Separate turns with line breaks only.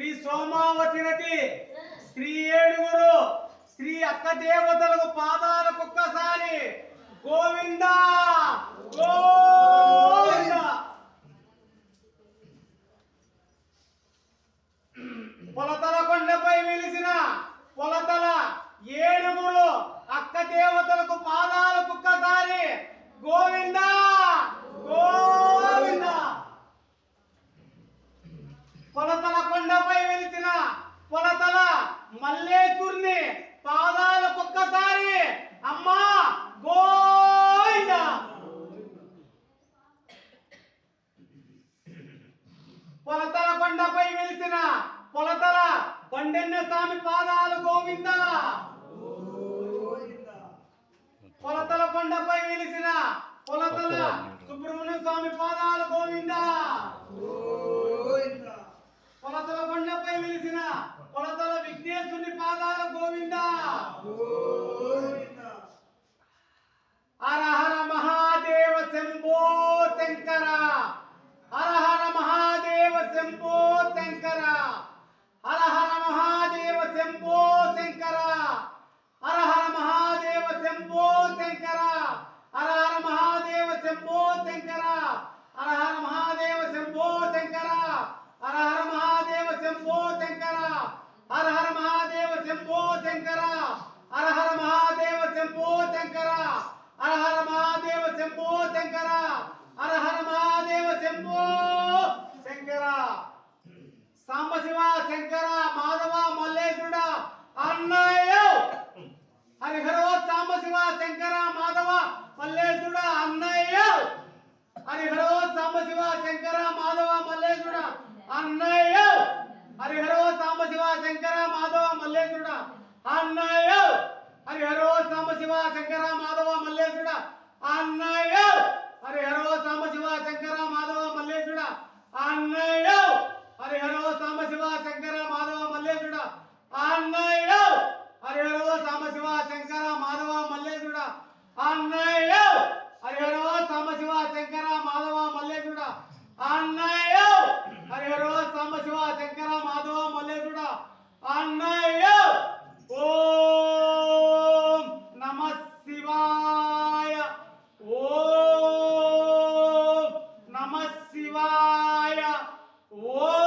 శ్రీ సోమావతి నటి శ్రీ ఏడుగురు శ్రీ అక్క దేవతలకు పాదాలకు ఒక్కసారి గోవింద! గోవింద! పొలతల కొండపై వెలిసిన పొలతల ఏడుగురు అక్క దేవతలకు పాదాలకు ఒక్కసారి గోవింద! గోవింద! పొలతల పొలతల మల్లేశ్వరుని పాదాలకు ఒక్కసారి అమ్మా గోవింద. పొలతల కొండపై వెలిసిన పొలతల కొండెన్న స్వామి పాదాలు గోవింద. పొలతల కొండపై వెలిసిన పొలతల సుబ్రహ్మణ్య స్వామి పాదాలు గోవింద. కొలతల విఘ్నేశుని పాదాల గోవిందా? శంకర. అరహర మహాదేవ శంభో శంకర. అరహర మహాదేవ శంభో శంకర. అరహర మహాదేవ శంభో శంకర. సాంబశివ శంకర మాధవ మల్లేశుడ అన్నయ్య. హరిహరో సాంబశివ శంకర మాధవ మల్లేశుడ అన్నయ్య. హరిహరో సాంబశివ శంకర మాధవ మల్లేశుడ అన్నయ్య. హరిహరో సాంబశివ శంకర మాధవ మల్లేశుడ అన్నయ్య! అని హరో సాంబశివ శంకర మాధవ మల్లేశుడ! అన్నయ్య! అని హరో సాంబశివ శంకర మాధవ మల్లేశుడ! అన్నయ్య! అని హరో సాంబశివ శంకర మాధవ మల్లేశుడ! అన్నయ్య! అని హరో సాంబశివ శంకర మాధవ మల్లేశుడ! అన్నయ్య! శివాయ. ఓ నమ శివాయ. ఓ